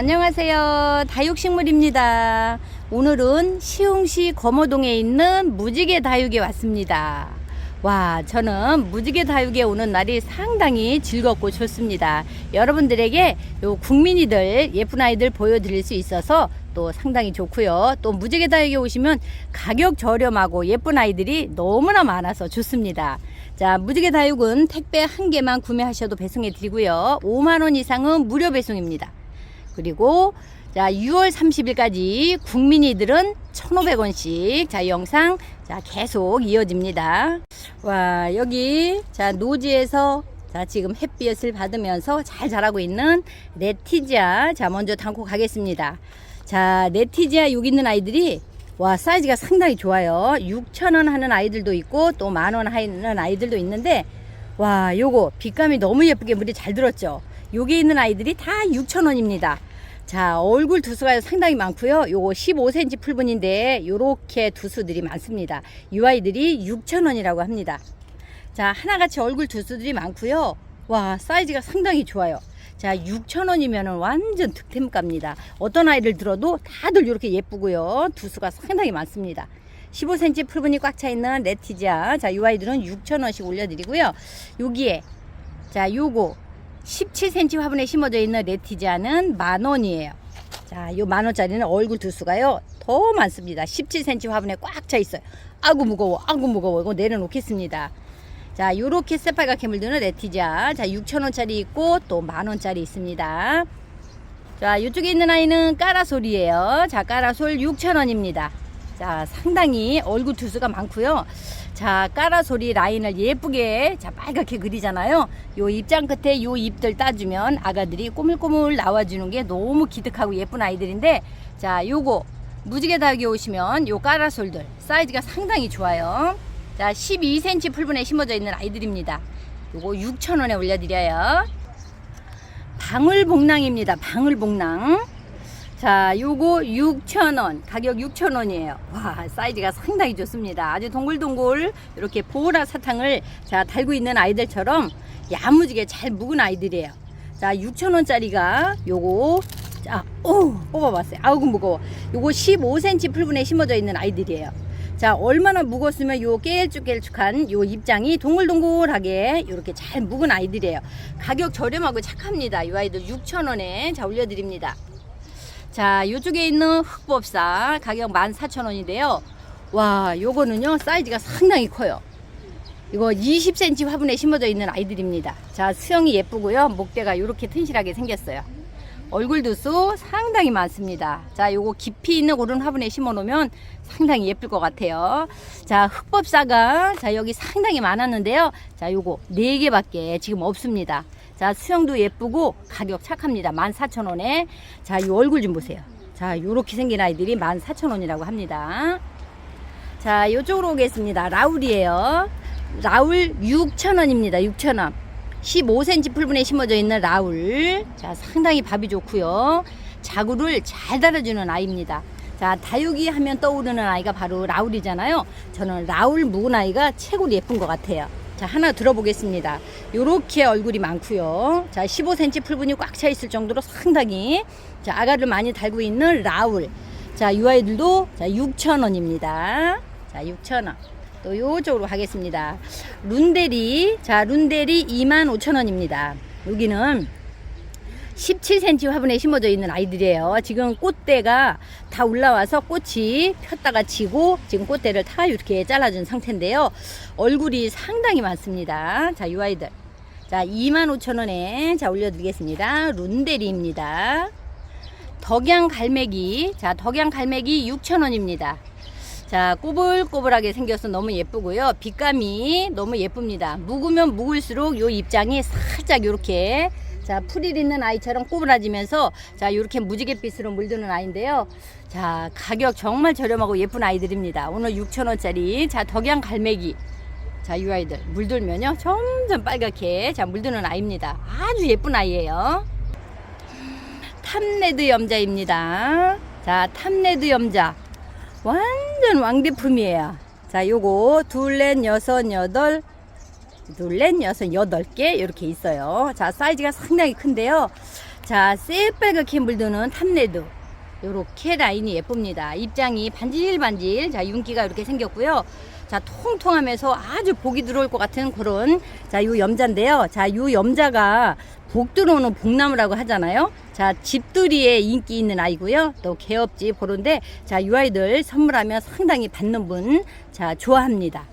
안녕하세요. 다육식물입니다. 오늘은 시흥시 거모동에 있는 무지개 다육에 왔습니다. 와, 저는 무지개 다육에 오는 날이 상당히 즐겁고 좋습니다. 여러분들에게 요 국민이들 예쁜 아이들 보여드릴 수 있어서 또 상당히 좋고요. 또 무지개 다육에 오시면 가격 저렴하고 예쁜 아이들이 너무나 많아서 좋습니다. 자, 무지개 다육은 택배 한 개만 구매하셔도 배송해 드리고요. 5만 원 이상은 무료 배송입니다. 그리고 자, 6월 30일까지 국민이들은 1,500원씩 자, 영상 자, 계속 이어집니다. 와, 여기 자, 노지에서 자, 지금 햇빛을 받으면서 잘 자라고 있는 레티지아 자, 먼저 담고 가겠습니다. 자, 레티지아 여기 있는 아이들이 와, 사이즈가 상당히 좋아요. 6,000원 하는 아이들도 있고 또 만원 하는 아이들도 있는데 와, 요거 빛감이 너무 예쁘게 물이 잘 들었죠. 여기 있는 아이들이 다 6,000원입니다. 자, 얼굴 두수가 상당히 많고요. 요거 15cm 풀분인데 요렇게 두수들이 많습니다. 이 아이들이 6,000원이라고 합니다. 자, 하나같이 얼굴 두수들이 많고요. 와, 사이즈가 상당히 좋아요. 자, 6,000원이면 완전 득템가입니다. 어떤 아이를 들어도 다들 이렇게 예쁘고요. 두수가 상당히 많습니다. 15cm 풀분이 꽉 차 있는 레티지아. 자, 이 아이들은 6,000원씩 올려드리고요. 여기에, 자, 요거 17cm 화분에 심어져 있는 레티지아는 만 원이에요. 자, 요 만 원짜리는 얼굴 두수가요. 더 많습니다. 17cm 화분에 꽉 차 있어요. 아구 무거워, 아구 무거워. 이거 내려놓겠습니다. 자, 요렇게 새빨갛게 물드는 레티지아. 자, 6,000원짜리 있고 또 만원짜리 있습니다. 자, 이쪽에 있는 아이는 까라솔이에요. 자, 까라솔 6,000원입니다. 자, 상당히 얼굴 투수가 많고요. 자, 까라솔이 라인을 예쁘게 자, 빨갛게 그리잖아요. 요 입장 끝에 요 잎들 따주면 아가들이 꼬물꼬물 나와주는 게 너무 기특하고 예쁜 아이들인데 자, 요거 무지개 다육에 오시면 요 까라솔들 사이즈가 상당히 좋아요. 자, 12cm 풀분에 심어져 있는 아이들입니다. 요거 6,000원에 올려드려요. 방울복랑입니다. 방울복랑. 자, 요거 6,000원. 가격 6,000원이에요. 와, 사이즈가 상당히 좋습니다. 아주 동글동글 이렇게 보라 사탕을 자, 달고 있는 아이들처럼 야무지게 잘 묵은 아이들이에요. 자, 6,000원짜리가 요거 자, 오, 뽑아봤어요. 아우고 무거워. 요거 15cm 풀분에 심어져 있는 아이들이에요. 자, 얼마나 묵었으면 요 깨일쭉깨일쭉한 요 입장이 동글동글하게 이렇게 잘 묵은 아이들이에요. 가격 저렴하고 착합니다. 이 아이들 6,000원에 자 올려드립니다. 자, 요쪽에 있는 흑법사 가격 14,000원인데요. 와, 요거는요, 사이즈가 상당히 커요. 이거 20cm 화분에 심어져 있는 아이들입니다. 자, 수영이 예쁘고요. 목대가 이렇게 튼실하게 생겼어요. 얼굴 두수 상당히 많습니다. 자, 요거 깊이 있는 그런 화분에 심어 놓으면 상당히 예쁠 것 같아요. 자, 흑법사가 자, 여기 상당히 많았는데요. 자, 요거 4개밖에 지금 없습니다. 자, 수영도 예쁘고 가격 착합니다. 14,000원에. 자, 이 얼굴 좀 보세요. 자, 요렇게 생긴 아이들이 14,000원이라고 합니다. 자, 요쪽으로 오겠습니다. 라울이에요. 라울 6,000원입니다. 6,000원. 15cm 풀분에 심어져 있는 라울. 자, 상당히 밥이 좋고요. 자구를 잘 달아주는 아이입니다. 자, 다육이 하면 떠오르는 아이가 바로 라울이잖아요. 저는 라울 묵은 아이가 최고로 예쁜 것 같아요. 자, 하나 들어보겠습니다. 요렇게 얼굴이 많고요. 자, 15cm 풀분이 꽉 차 있을 정도로 상당히 자, 아가를 많이 달고 있는 라울. 자, 이 아이들도 자, 6,000원입니다. 자, 6,000원. 또 요쪽으로 가겠습니다. 룬데리. 자, 룬데리 25,000원입니다. 여기는 17cm 화분에 심어져 있는 아이들이에요. 지금 꽃대가 다 올라와서 꽃이 폈다가 지고 지금 꽃대를 다 이렇게 잘라준 상태인데요. 얼굴이 상당히 많습니다. 자, 이 아이들. 자, 25,000원에 자 올려드리겠습니다. 룬데리입니다. 덕양 갈매기. 자, 덕양 갈매기 6,000원입니다. 자, 꼬불꼬불하게 생겨서 너무 예쁘고요. 빛감이 너무 예쁩니다. 묵으면 묵을수록 요 입장이 살짝 이렇게 자, 풀이 있는 아이처럼 꼬부라지면서 자, 이렇게 무지갯빛으로 물드는 아이인데요. 자, 가격 정말 저렴하고 예쁜 아이들입니다. 오늘 6,000원짜리 자, 덕양 갈매기. 자, 이 아이들 물들면요. 점점 빨갛게 자, 물드는 아이입니다. 아주 예쁜 아이예요. 탐레드 염자입니다. 자, 탐레드 염자. 완전 왕대품이에요. 자, 요거 둘, 넷, 여섯, 여덟, 둘, 넷, 여섯, 여덟 개 이렇게 있어요. 자, 사이즈가 상당히 큰데요. 자, 새빨갛게 물드는 탑레드. 요렇게 라인이 예쁩니다. 입장이 반질반질. 자, 윤기가 이렇게 생겼고요. 자, 통통하면서 아주 복이 들어올 것 같은 그런 자, 요 염자인데요. 자, 요 염자가 복 들어오는 복나무라고 하잖아요. 자, 집들이에 인기 있는 아이고요. 또 개업집 그런데 자, 이 아이들 선물하면 상당히 받는 분 자, 좋아합니다.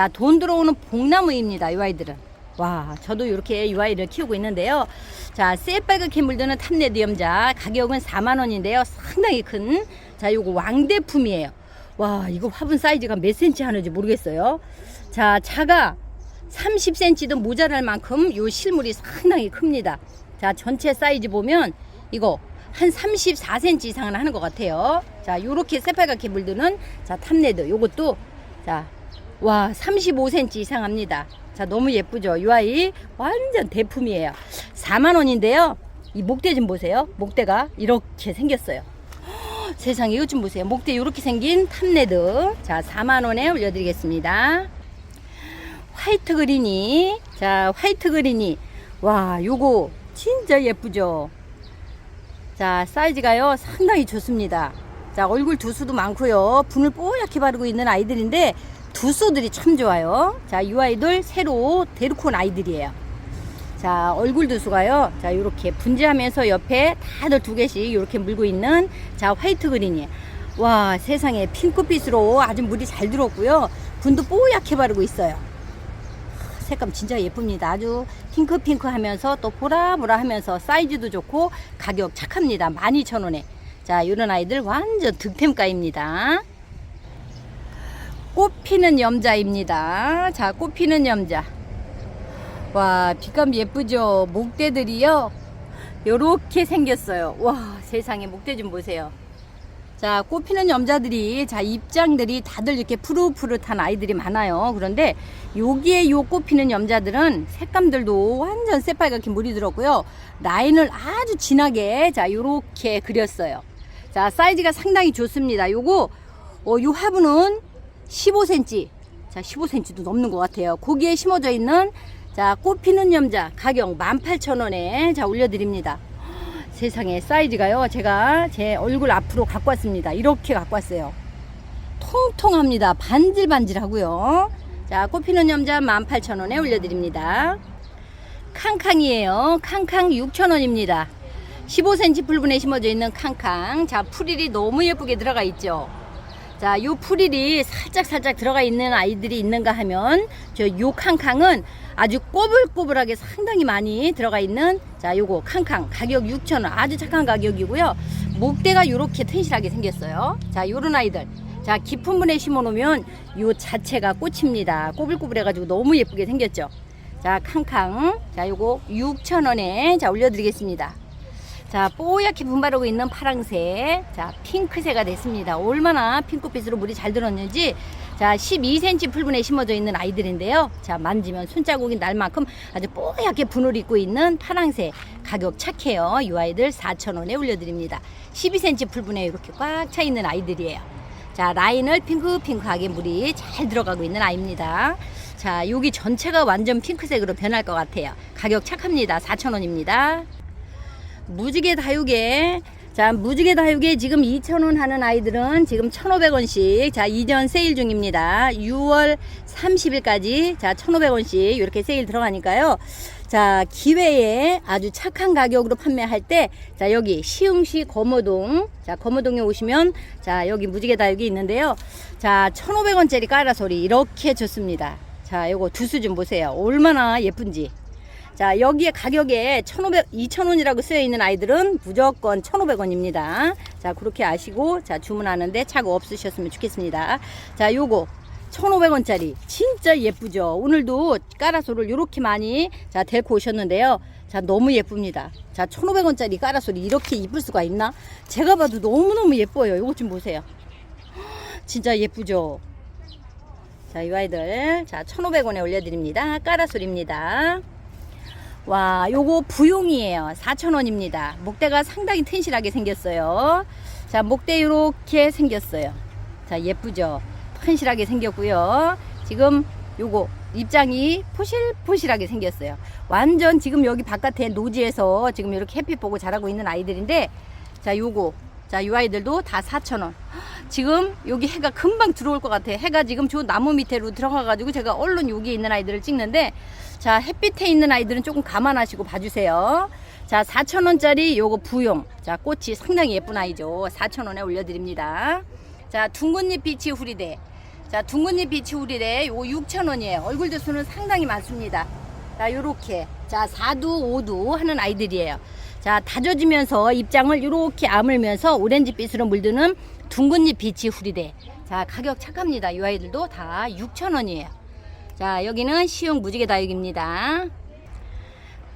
자, 돈 들어오는 복나무입니다. 이 아이들은. 와, 저도 이렇게 이 아이를 키우고 있는데요. 자, 새빨갛게 물드는 염자 가격은 4만 원인데요. 상당히 큰 자, 요거 왕대품이에요. 와, 이거 화분 사이즈가 몇 센치 하는지 모르겠어요. 자, 차가 30cm도 모자랄 만큼 요 실물이 상당히 큽니다. 자, 전체 사이즈 보면 이거 한 34cm 이상은 하는 것 같아요. 자, 요렇게 새빨갛게 물드는 자, 탑레드 요것도 자, 와, 35cm 이상 합니다. 자, 너무 예쁘죠? 이 아이 완전 대품이에요. 4만 원인데요. 이 목대 좀 보세요. 목대가 이렇게 생겼어요. 헉, 세상에 이것 좀 보세요. 목대 이렇게 생긴 탑레드. 자, 4만 원에 올려드리겠습니다. 화이트 그린이 자 화이트 그린이 와 요거 진짜 예쁘죠 자 사이즈가요 상당히 좋습니다 자 얼굴 두수도 많고요 분을 뽀얗게 바르고 있는 아이들인데 두수들이 참 좋아요 자 이 아이들 새로 데리고 온 아이들이에요 자 얼굴 두수가요 자 요렇게 분지하면서 옆에 다들 두 개씩 이렇게 물고 있는 자 화이트 그린이 와 세상에 핑크빛으로 아주 물이 잘 들어왔고요 분도 뽀얗게 바르고 있어요 색감 진짜 예쁩니다. 아주 핑크핑크 하면서 또 보라보라 하면서 사이즈도 좋고 가격 착합니다. 12,000원에. 자, 이런 아이들 완전 득템가입니다. 꽃피는 염자입니다. 자, 꽃피는 염자. 와, 빛감 예쁘죠? 목대들이요. 요렇게 생겼어요. 와, 세상에 목대 좀 보세요. 자, 꽃피는 염자들이, 자, 입장들이 다들 이렇게 푸릇푸릇한 아이들이 많아요. 그런데 여기에 요 꽃피는 염자들은 색감들도 완전 새빨갛게 물이 들었고요. 라인을 아주 진하게, 자, 요렇게 그렸어요. 자, 사이즈가 상당히 좋습니다. 요거, 어, 요 화분은 15cm. 자, 15cm도 넘는 것 같아요. 거기에 심어져 있는, 자, 꽃피는 염자 가격 18,000원에, 자, 올려드립니다. 세상에 사이즈가요. 제가 제 얼굴 앞으로 갖고 왔습니다. 이렇게 갖고 왔어요. 통통합니다. 반질반질하고요. 자 꽃피는 염자 18,000원에 올려드립니다. 캉캉이에요. 캉캉 6,000원입니다. 15cm 풀분에 심어져 있는 캉캉. 자 풀일이 너무 예쁘게 들어가 있죠 자, 요 풀일이 살짝 살짝 들어가 있는 아이들이 있는가 하면 저 요 캉캉은 아주 꼬불꼬불하게 상당히 많이 들어가 있는 자, 요거 캉캉 가격 6,000원 아주 착한 가격이고요. 목대가 요렇게 튼실하게 생겼어요. 자, 요런 아이들. 자, 깊은 분에 심어 놓으면 요 자체가 꽃입니다. 꼬불꼬불해 가지고 너무 예쁘게 생겼죠. 자, 캉캉. 자, 요거 6,000원에 자, 올려 드리겠습니다. 자, 뽀얗게 분바르고 있는 파랑색. 자, 핑크색가 됐습니다. 얼마나 핑크빛으로 물이 잘 들었는지. 자, 12cm 풀분에 심어져 있는 아이들인데요. 자, 만지면 손자국이 날 만큼 아주 뽀얗게 분을 입고 있는 파랑색. 가격 착해요. 이 아이들 4,000원에 올려드립니다. 12cm 풀분에 이렇게 꽉 차 있는 아이들이에요. 자, 라인을 핑크핑크하게 물이 잘 들어가고 있는 아이입니다. 자, 여기 전체가 완전 핑크색으로 변할 것 같아요. 가격 착합니다. 4,000원입니다. 무지개 다육에 자 무지개 다육에 지금 2,000원 하는 아이들은 지금 1,500원씩 자 이전 세일 중입니다. 6월 30일까지 자 1,500원씩 이렇게 세일 들어가니까요. 자 기회에 아주 착한 가격으로 판매할 때 자 여기 시흥시 거모동 자 거모동에 오시면 자 여기 무지개 다육이 있는데요. 자 1,500원짜리 까라소리 이렇게 좋습니다. 자 요거 두수 좀 보세요. 얼마나 예쁜지 자, 여기에 가격에 1,500, 2,000원이라고 쓰여 있는 아이들은 무조건 1,500원입니다. 자, 그렇게 아시고, 자, 주문하는데 차고 없으셨으면 좋겠습니다. 자, 요거. 1,500원짜리. 진짜 예쁘죠? 오늘도 까라소를 이렇게 많이, 자, 데리고 오셨는데요. 자, 너무 예쁩니다. 자, 1,500원짜리 까라소리 이렇게 이쁠 수가 있나? 제가 봐도 너무너무 예뻐요. 요것 좀 보세요. 진짜 예쁘죠? 자, 이 아이들. 자, 1,500원에 올려드립니다. 까라소리입니다. 와, 요거 부용이에요. 4,000원입니다. 목대가 상당히 튼실하게 생겼어요. 자, 목대 이렇게 생겼어요. 자, 예쁘죠? 튼실하게 생겼고요. 지금 요거 입장이 포실포실하게 생겼어요. 완전 지금 여기 바깥에 노지에서 지금 이렇게 햇빛 보고 자라고 있는 아이들인데 자 요거 자 요 아이들도 다 4,000원. 지금 여기 해가 금방 들어올 것 같아요. 해가 지금 저 나무 밑에로 들어가가지고 제가 얼른 여기 있는 아이들을 찍는데 자 햇빛에 있는 아이들은 조금 감안하시고 봐주세요. 자 4,000원짜리 요거 부용. 자 꽃이 상당히 예쁜 아이죠. 4,000원에 올려드립니다. 자 둥근잎 비치 후리대. 자 둥근잎 비치 후리대 요거 6,000원이에요. 얼굴 도수는 상당히 많습니다. 자 요렇게 자 4두 5두 하는 아이들이에요. 자 다져지면서 입장을 요렇게 아물면서 오렌지빛으로 물드는 둥근잎 비치 후리대. 자 가격 착합니다. 이 아이들도 다 6,000원이에요. 자 여기는 시용 무지개 다육입니다.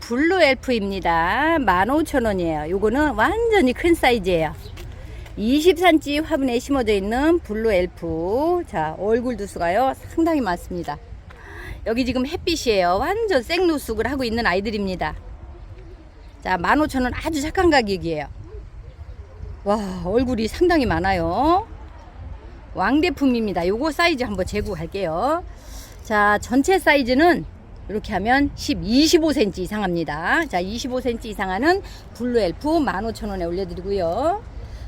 블루 엘프입니다. 15,000원이에요. 요거는 완전히 큰 사이즈예요. 20cm 화분에 심어져 있는 블루 엘프. 자, 얼굴 두수가요. 상당히 많습니다. 여기 지금 햇빛이에요. 완전 생노숙을 하고 있는 아이들입니다. 자, 15,000원 아주 착한 가격이에요. 와, 얼굴이 상당히 많아요. 왕대품입니다. 요거 사이즈 한번 재고 갈게요. 자, 전체 사이즈는 이렇게 하면 10, 25cm 이상 합니다. 자, 25cm 이상 하는 블루 엘프 15,000원에 올려드리고요.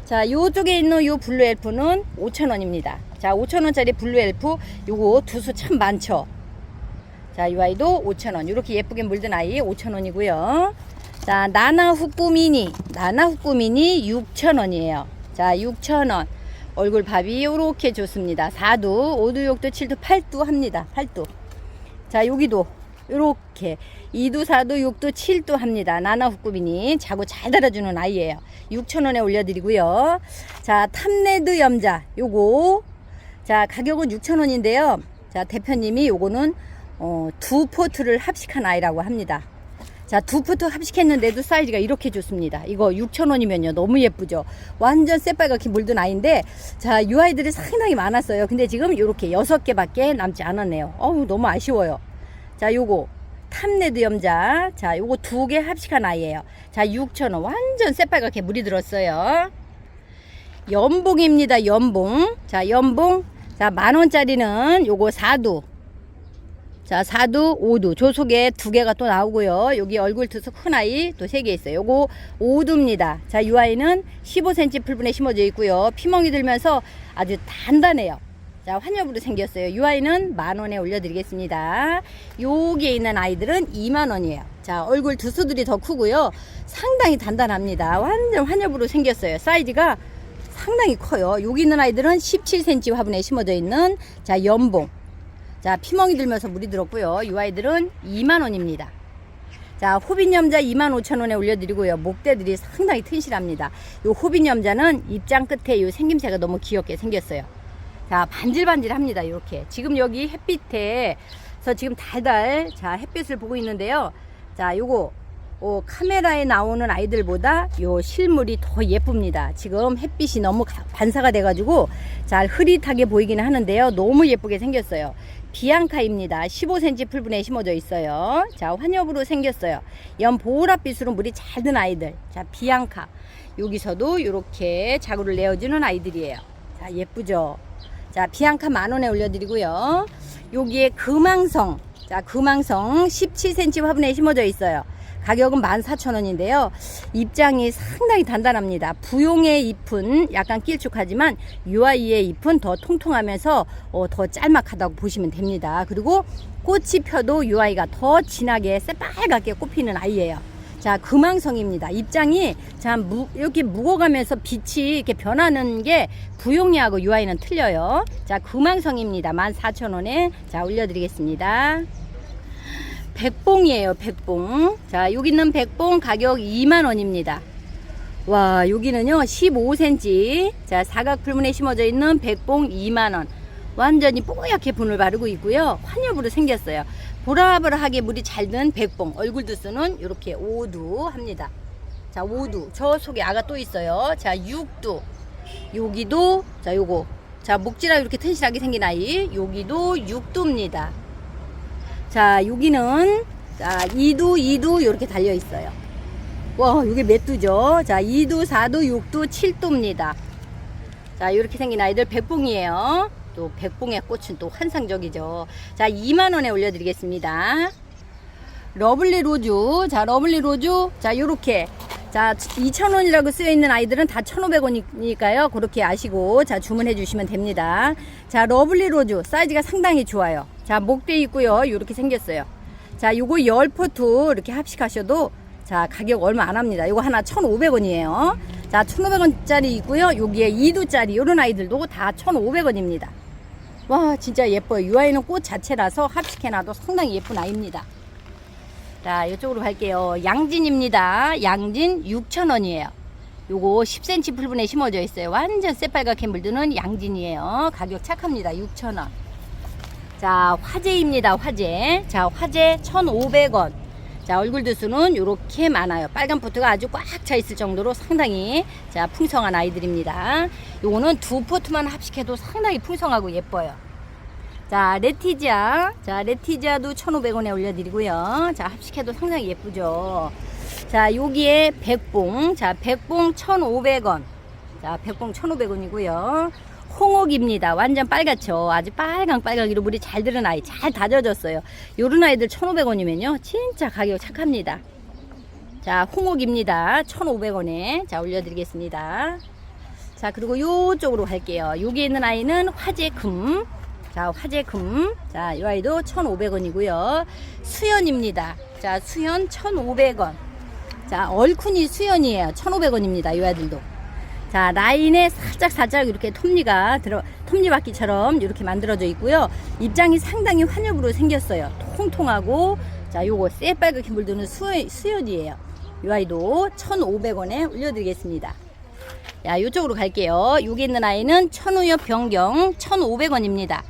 자, 요쪽에 있는 요 블루 엘프는 5,000원입니다. 자, 5,000원짜리 블루 엘프 요거 두 수 참 많죠. 자, 이 아이도 5,000원. 이렇게 예쁘게 물든 아이 5,000원이고요. 자, 나나 후꾸 미니. 나나 후꾸 미니 6,000원이에요. 자, 6,000원. 얼굴 밥이 요렇게 좋습니다. 4두, 5두, 6두, 7두, 8두 합니다. 8두. 자, 여기도 요렇게 2두, 4두, 6두, 7두 합니다. 나나 후꾸비니 자고 잘 달아주는 아이예요. 6,000원에 올려드리고요. 자, 탐레드 염자 요거 자, 가격은 6,000원인데요. 자, 대표님이 요거는 어, 두 포트를 합식한 아이라고 합니다. 자, 두 포트 합식했는데도 사이즈가 이렇게 좋습니다. 이거 6,000원이면요. 너무 예쁘죠? 완전 새빨갛게 물든 아이인데, 자, 이 아이들이 상당히 많았어요. 근데 지금 이렇게 여섯 개밖에 남지 않았네요. 어우, 너무 아쉬워요. 자, 요거. 탐레드 염자. 자, 요거 두 개 합식한 아이예요. 자, 6,000원. 완전 새빨갛게 물이 들었어요. 연봉입니다. 연봉. 자, 연봉. 자, 만 원짜리는 요거 4두. 자, 4두, 5두. 조 속에 두 개가 또 나오고요. 여기 얼굴 투수 큰 아이 또 세 개 있어요. 요거 5두입니다. 자, 이 아이는 15cm 풀분에 심어져 있고요. 피멍이 들면서 아주 단단해요. 자, 환엽으로 생겼어요. 이 아이는 만 원에 올려드리겠습니다. 여기에 있는 아이들은 2만 원이에요. 자, 얼굴 두수들이 더 크고요. 상당히 단단합니다. 완전 환엽으로 생겼어요. 사이즈가 상당히 커요. 여기 있는 아이들은 17cm 화분에 심어져 있는 자, 연봉. 자, 피멍이 들면서 물이 들었고요. 이 아이들은 2만 원입니다. 자, 호빈염자 2만 5천 원에 올려드리고요. 목대들이 상당히 튼실합니다. 이 호빈염자는 입장 끝에 이 생김새가 너무 귀엽게 생겼어요. 자, 반질반질합니다. 이렇게. 지금 여기 햇빛에서 지금 달달 자 햇빛을 보고 있는데요. 자, 요거 어, 카메라에 나오는 아이들보다 요 실물이 더 예쁩니다. 지금 햇빛이 너무 가- 반사가 돼가지고 잘 흐릿하게 보이기는 하는데요. 너무 예쁘게 생겼어요. 비앙카입니다. 15cm 풀분에 심어져 있어요. 자, 환엽으로 생겼어요. 연 보라빛으로 물이 잘 든 아이들. 자, 비앙카. 여기서도 이렇게 자구를 내어주는 아이들이에요. 자, 예쁘죠? 자, 비앙카 만 원에 올려드리고요. 여기에 금왕성. 자, 금왕성 17cm 화분에 심어져 있어요. 가격은 14,000원인데요. 입장이 상당히 단단합니다. 부용의 잎은 약간 길쭉하지만 UI의 잎은 더 통통하면서 어, 더 짤막하다고 보시면 됩니다. 그리고 꽃이 펴도 UI가 더 진하게 새빨갛게 꽃피는 아이예요. 자, 금왕성입니다. 입장이 참 무, 이렇게 묵어가면서 빛이 이렇게 변하는 게 부용이하고 UI는 틀려요. 자, 금왕성입니다. 14,000원에 자, 올려드리겠습니다. 백봉이에요, 백봉. 자, 여기 있는 백봉 가격 2만원입니다. 와, 여기는요, 15cm. 자, 사각 풀문에 심어져 있는 백봉 2만원. 완전히 뽀얗게 분을 바르고 있고요. 환엽으로 생겼어요. 보라보라하게 물이 잘 든 백봉. 얼굴 두수는 이렇게 5두 합니다. 자, 5두. 저 속에 아가 또 있어요. 자, 6두. 여기도, 자, 요거. 자, 목지라 이렇게 튼실하게 생긴 아이. 여기도 6두입니다. 자, 여기는 자, 2두, 2두 이렇게 달려 있어요. 와, 이게 몇 두죠? 자, 2두, 4두, 6두, 7두입니다. 자, 이렇게 생긴 아이들 백봉이에요. 또 백봉의 꽃은 또 환상적이죠. 자, 2만 원에 올려 드리겠습니다. 러블리 로즈. 자, 러블리 로즈. 자, 요렇게. 자, 2,000원이라고 쓰여 있는 아이들은 다 1,500원이니까요. 그렇게 아시고 자, 주문해 주시면 됩니다. 자, 러블리 로즈. 사이즈가 상당히 좋아요. 자, 목대 있고요. 요렇게 생겼어요. 자, 요거 10포트 이렇게 합식하셔도 자, 가격 얼마 안 합니다. 요거 하나 1,500원이에요. 자, 1,500원짜리 있고요. 여기에 2두짜리 요런 아이들도 다 1,500원입니다. 와, 진짜 예뻐요. 이 아이는 꽃 자체라서 합식해놔도 상당히 예쁜 아이입니다. 자, 이쪽으로 갈게요. 양진입니다. 양진 6,000원이에요. 요거 10cm 풀분에 심어져 있어요. 완전 새빨갛게 물드는 양진이에요. 가격 착합니다. 6,000원. 자, 화재입니다. 화재. 자, 화재 1,500원. 자, 얼굴 두수는 이렇게 많아요. 빨간 포트가 아주 꽉 차 있을 정도로 상당히 자, 풍성한 아이들입니다. 요거는 두 포트만 합식해도 상당히 풍성하고 예뻐요. 자, 레티지아. 자, 레티지아도 1,500원에 올려 드리고요. 자, 합식해도 상당히 예쁘죠. 자, 여기에 백봉. 자, 백봉 1,500원. 자, 백봉 1,500원이고요. 홍옥입니다. 완전 빨갛죠. 아주 빨강 빨강이로 물이 잘 들은 아이. 잘 다져졌어요. 요런 아이들 1,500원이면요. 진짜 가격 착합니다. 자, 홍옥입니다. 1,500원에. 자, 올려드리겠습니다. 자, 그리고 요쪽으로 갈게요. 여기 있는 아이는 화재금. 자, 화재금. 자, 이 아이도 1,500원이고요. 수연입니다. 자, 수연 1,500원. 자, 얼큰이 수연이에요. 1,500원입니다. 이 아이들도. 자, 라인에 살짝 살짝 이렇게 톱니가 들어, 톱니바퀴처럼 이렇게 만들어져 있고요. 입장이 상당히 환엽으로 생겼어요. 통통하고, 자, 요거 새빨갛게 물드는 수, 수연이에요. 이 아이도 1,500원에 올려드리겠습니다. 야, 요쪽으로 갈게요. 여기 있는 아이는 천우엽 변경 1,500원입니다.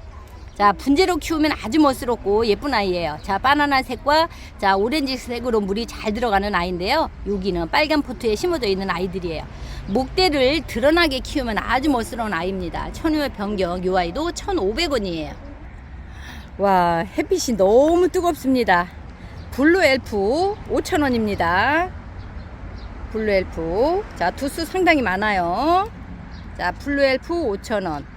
자, 분재로 키우면 아주 멋스럽고 예쁜 아이예요. 자, 바나나 색과 자, 오렌지 색으로 물이 잘 들어가는 아이인데요. 여기는 빨간 포트에 심어져 있는 아이들이에요. 목대를 드러나게 키우면 아주 멋스러운 아이입니다. 천우엽 변경 요 아이도 1,500원이에요. 와, 햇빛이 너무 뜨겁습니다. 블루 엘프 5,000원입니다. 블루 엘프. 자, 두수 상당히 많아요. 자, 블루 엘프 5,000원.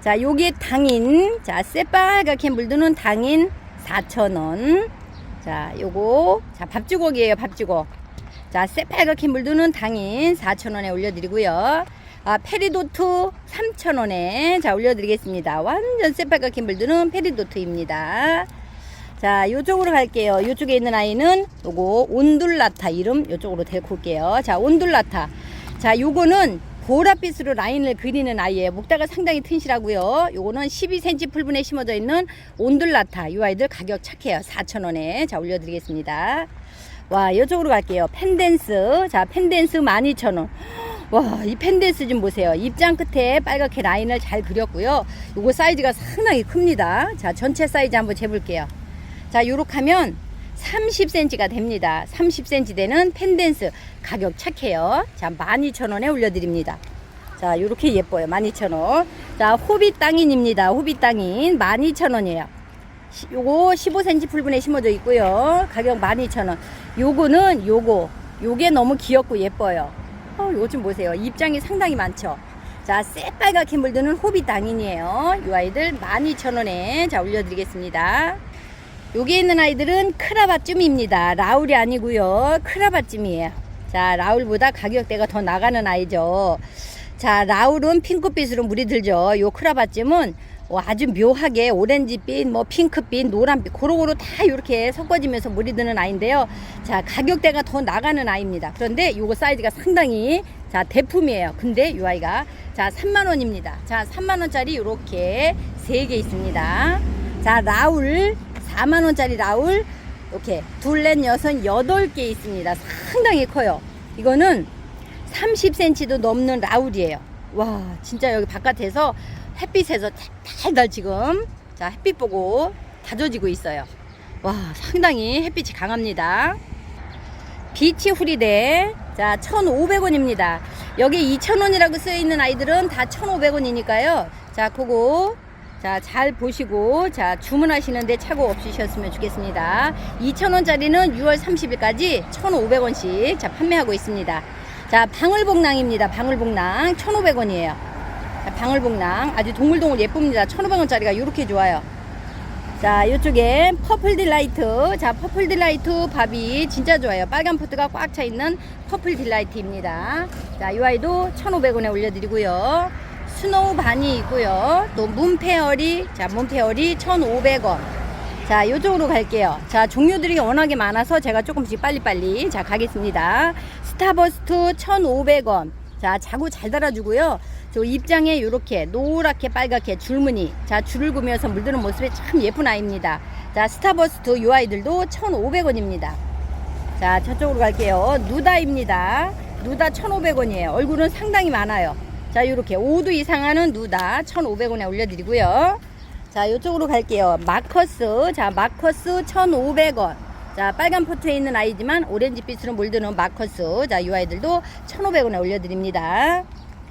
자, 요게 당인. 자, 새빨갛게 물드는 당인 4,000원. 자, 요거. 자, 밥주걱이에요, 밥주걱. 자, 새빨갛게 물드는 당인 4,000원에 올려드리고요. 아, 페리도트 3,000원에 자, 올려드리겠습니다. 완전 새빨갛게 물드는 페리도트입니다. 자, 요쪽으로 갈게요. 요쪽에 있는 아이는 요거 온둘라타 이름 요쪽으로 데리고 올게요. 자, 온둘라타. 자, 요거는 보랏빛으로 라인을 그리는 아이예요. 목다가 상당히 튼실하고요. 요거는 12cm 풀분에 심어져 있는 온둘라타. 요 아이들 가격 착해요. 4,000원에. 자, 올려드리겠습니다. 와, 이쪽으로 갈게요. 펜댄스. 자, 펜댄스 12,000원. 와, 이 펜댄스 좀 보세요. 입장 끝에 빨갛게 라인을 잘 그렸고요. 요거 사이즈가 상당히 큽니다. 자, 전체 사이즈 한번 재볼게요. 자, 요렇게 하면 30cm가 됩니다. 30cm 되는 펜댄스 가격 착해요. 자, 12,000원에 올려드립니다. 자, 요렇게 예뻐요. 12,000원. 자, 호빗 땅인입니다. 호빗 땅인 12,000원이에요. 요거 15cm 풀분에 심어져 있고요. 가격 12,000원. 요거는 요거. 요게 너무 귀엽고 예뻐요. 어, 요거 좀 보세요. 입장이 상당히 많죠. 자, 새빨갛게 물드는 호빗 당인이에요. 요 아이들 12,000원에 자, 올려드리겠습니다. 여기 있는 아이들은 크라바쯤입니다. 라울이 아니고요. 크라바쯤이에요. 자, 라울보다 가격대가 더 나가는 아이죠. 자, 라울은 핑크빛으로 물이 들죠. 요 크라바쯤은 어, 아주 묘하게 오렌지빛, 뭐 핑크빛, 노란빛 고루고루 다 이렇게 섞어지면서 물이 드는 아이인데요. 자, 가격대가 더 나가는 아이입니다. 그런데 요거 사이즈가 상당히 자, 대품이에요. 근데 요 아이가 자, 3만 원입니다. 자, 3만 원짜리 요렇게 세 개 있습니다. 자, 라울 4만 원짜리 라울 이렇게 둘넷 여섯 여덟 개 있습니다. 상당히 커요. 이거는 30cm도 넘는 라울이에요. 와, 진짜 여기 바깥에서 햇빛에서 달달 지금 자 햇빛 보고 다져지고 있어요. 와, 상당히 햇빛이 강합니다. 비치 후리대 자 1,500원입니다. 여기 2,000원이라고 쓰여 있는 아이들은 다 1,500원이니까요. 자, 그거 자, 잘 보시고 자, 주문하시는데 착오 없으셨으면 좋겠습니다. 2,000원짜리는 6월 30일까지 1,500원씩 자, 판매하고 있습니다. 자, 방울복랑입니다. 방울복랑 1,500원이에요. 자, 방울복랑 아주 동글동글 예쁩니다. 1,500원짜리가 이렇게 좋아요. 자, 이쪽에 퍼플 딜라이트. 자, 퍼플 딜라이트 밥이 진짜 좋아요. 빨간 포트가 꽉 차 있는 퍼플 딜라이트입니다. 자, 이 아이도 1,500원에 올려 드리고요. 스노우 바니 있고요. 또 문페어리. 자, 문페어리 1,500원. 자, 이쪽으로 갈게요. 자, 종류들이 워낙에 많아서 제가 조금씩 빨리빨리 자, 가겠습니다. 스타버스트 1,500원. 자, 자구 잘 달아주고요. 저 입장에 이렇게 노랗게 빨갛게 줄무늬. 자, 줄을 구면서 물드는 모습이 참 예쁜 아이입니다. 자, 스타버스트 이 아이들도 1,500원입니다. 자, 저쪽으로 갈게요. 누다입니다. 누다 1,500원이에요. 얼굴은 상당히 많아요. 자, 이렇게 5두 이상 하는 누다 1,500원에 올려드리고요. 자, 이쪽으로 갈게요. 마커스. 자, 마커스 1,500원. 자, 빨간 포트에 있는 아이지만 오렌지빛으로 물드는 마커스. 자, 이 아이들도 1,500원에 올려드립니다.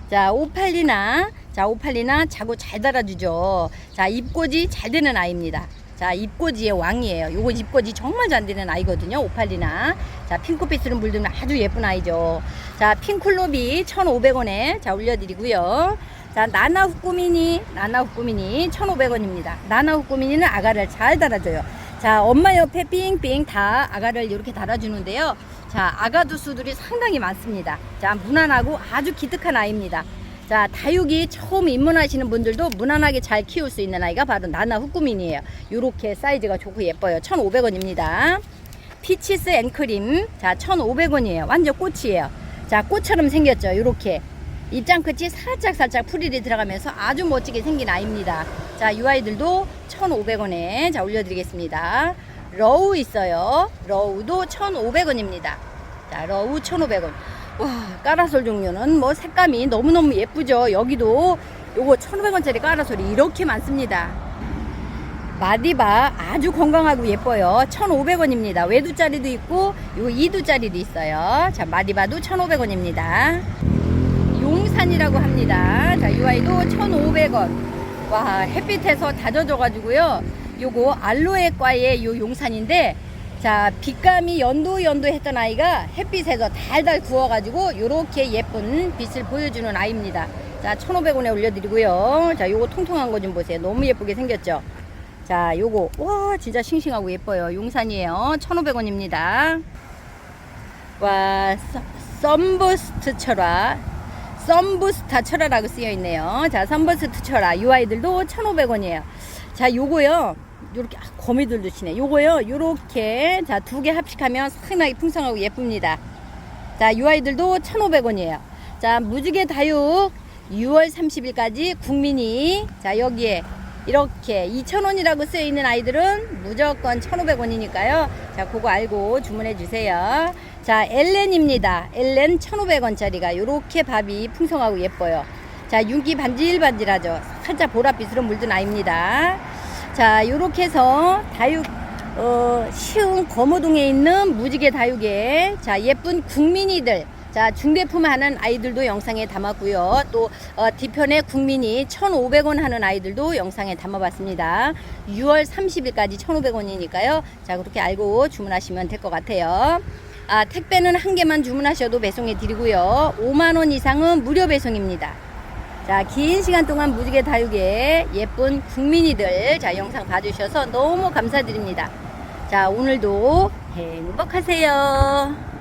자, 오팔리나. 자, 오팔리나 자고 잘 달아주죠. 자, 입꼬지 잘 되는 아이입니다. 자, 입꼬지의 왕이에요. 요거 입꼬지 정말 잘 되는 아이거든요. 오팔리나. 자, 핑크빛으로 물드는 아주 예쁜 아이죠. 자, 핑클로비 1,500원에 자, 올려드리고요. 자, 나나 후꾸미니, 나나 후꾸미니 1,500원입니다. 나나 후꾸미니는 아가를 잘 달아줘요. 자, 엄마 옆에 삥삥 다 아가를 이렇게 달아주는데요. 자, 아가두 수들이 상당히 많습니다. 자, 무난하고 아주 기특한 아이입니다. 자, 다육이 처음 입문하시는 분들도 무난하게 잘 키울 수 있는 아이가 바로 나나 후꾸민이에요. 요렇게 사이즈가 좋고 예뻐요. 1,500원입니다. 피치스 앤크림. 자, 1,500원이에요. 완전 꽃이에요. 자, 꽃처럼 생겼죠. 요렇게. 입장 끝이 살짝 살짝 풀일이 들어가면서 아주 멋지게 생긴 아이입니다. 자, 이 아이들도 1,500원에 자 올려드리겠습니다. 러우 있어요. 러우도 1,500원입니다. 자, 러우 1,500원. 와, 까라솔 종류는 뭐 색감이 너무너무 예쁘죠. 여기도 요거 1,500원짜리 까라솔이 이렇게 많습니다. 마디바 아주 건강하고 예뻐요. 1,500원입니다. 외두짜리도 있고 요거 2두짜리도 있어요. 자, 마디바도 1,500원입니다. 용산이라고 합니다. 자, 이 아이도 1,500원. 와, 햇빛에서 다져져 가지고요. 요거 알로에과의 요 용산인데, 자, 빛감이 연도 연도 했던 아이가 햇빛에서 달달 구워 가지고 요렇게 예쁜 빛을 보여주는 아이입니다. 자, 1,500원에 올려 드리고요. 자, 요거 통통한 거 좀 보세요. 너무 예쁘게 생겼죠? 자, 요거, 와, 진짜 싱싱하고 예뻐요. 용산이에요. 1,500원입니다. 와, 썸- 썸버스트 철화. 썸부스타 철화라고 쓰여 있네요. 자, 썸부스트 철화. 이 아이들도 1,500원이에요. 자, 요거요. 요렇게, 아, 거미들도 치네. 요거요. 요렇게, 자, 두 개 합식하면 상당히 풍성하고 예쁩니다. 자, 이 아이들도 1,500원이에요. 자, 무지개 다육 6월 30일까지 국민이, 자, 여기에 이렇게 2,000원이라고 쓰여 있는 아이들은 무조건 1,500원이니까요. 자, 그거 알고 주문해 주세요. 자, 엘렌입니다. 엘렌 1,500원짜리가 이렇게 밥이 풍성하고 예뻐요. 자, 윤기 반질반질하죠. 살짝 보랏빛으로 물든 아이입니다. 자, 이렇게 해서 다육 어, 시흥 거모동에 있는 무지개 다육에 자 예쁜 국민이들 자 중대품 하는 아이들도 영상에 담았고요. 또 어, 뒤편에 국민이 1,500원 하는 아이들도 영상에 담아봤습니다. 6월 30일까지 1,500원이니까요. 자 그렇게 알고 주문하시면 될 것 같아요. 아, 택배는 한 개만 주문하셔도 배송해 드리고요. 5만원 이상은 무료 배송입니다. 자, 긴 시간 동안 무지개 다육에 예쁜 국민이들 자, 영상 봐주셔서 너무 감사드립니다. 자, 오늘도 행복하세요.